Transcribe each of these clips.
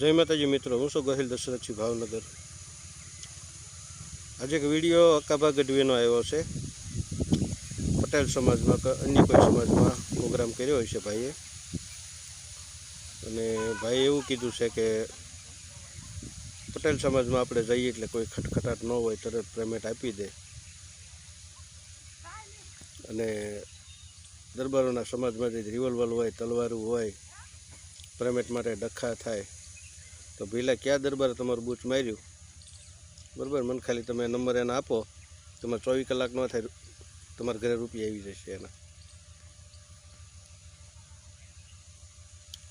જય માતાજી મિત્રો, હું શું ગોહિલ દશરથજી ભાવનગર. આજે એક વીડિયો અકાબા ગઢવીનો આવ્યો છે. પટેલ સમાજમાં અન્ય કોઈ સમાજમાં પ્રોગ્રામ કર્યો હોય છે ભાઈએ. અને ભાઈએ એવું કીધું છે કે પટેલ સમાજમાં આપણે જઈએ એટલે કોઈ ખટખટાટ ન હોય, તરત પેમેન્ટ આપી દે. અને દરબારોના સમાજમાં જે રિવોલ્વર હોય, તલવારું હોય, પેમેન્ટ માટે ડખા થાય. તો ભીલા ક્યાં દરબારે તમારું બૂચ માર્યું? બરાબર, મને ખાલી તમે નંબર એને આપો. તમારે ચોવીસ કલાક ન થાય, તમારા ઘરે રૂપિયા આવી જશે એના.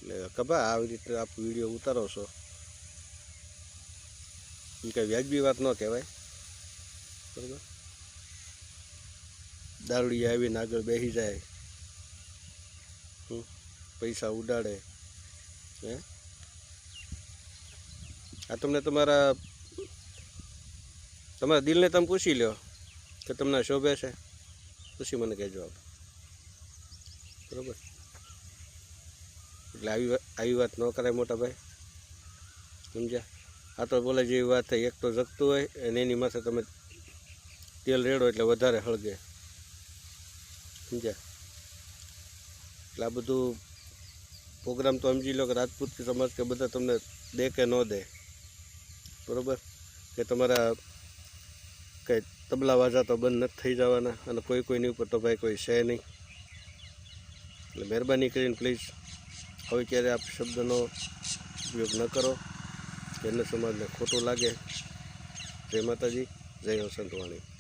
એટલે કબા, આવી રીતે આપ વીડિયો ઉતારો છો. એ કાંઈ વ્યાજબી વાત ન કહેવાય. બરાબર? દારૂડી આવીને આગળ બેસી જાય. પૈસા ઉડાડે. હે? આ તમને તમારા તમારા દિલને તમે પૂછી લો કે તમને શોભે છે. પછી મને કહેજો આપ. બરાબર? એટલે આવી આવી વાત ન કરાય મોટા ભાઈ. સમજ્યા? આ તો બોલે જેવી વાત થઈ, એક તો જગતું હોય અને એની માથે તમે તેલ રેડો એટલે વધારે હળગે. સમજ્યા? એટલે આ બધું પ્રોગ્રામ તો સમજી લો કે રાજપૂત સમાજ કે બધા તમને દે કે ન દે. બરોબર? કે તમારા કંઈ તબલા વાજા તો બંધ નથી થઈ જવાના અને કોઈ કોઈની ઉપર તો ભાઈ કોઈ છે નહીં. એટલે મહેરબાની કરીને પ્લીઝ હવે ક્યારે આપ શબ્દનો ઉપયોગ ન કરો. એને સમાજને ખોટું લાગે. જય માતાજી, જય વસંતવાણી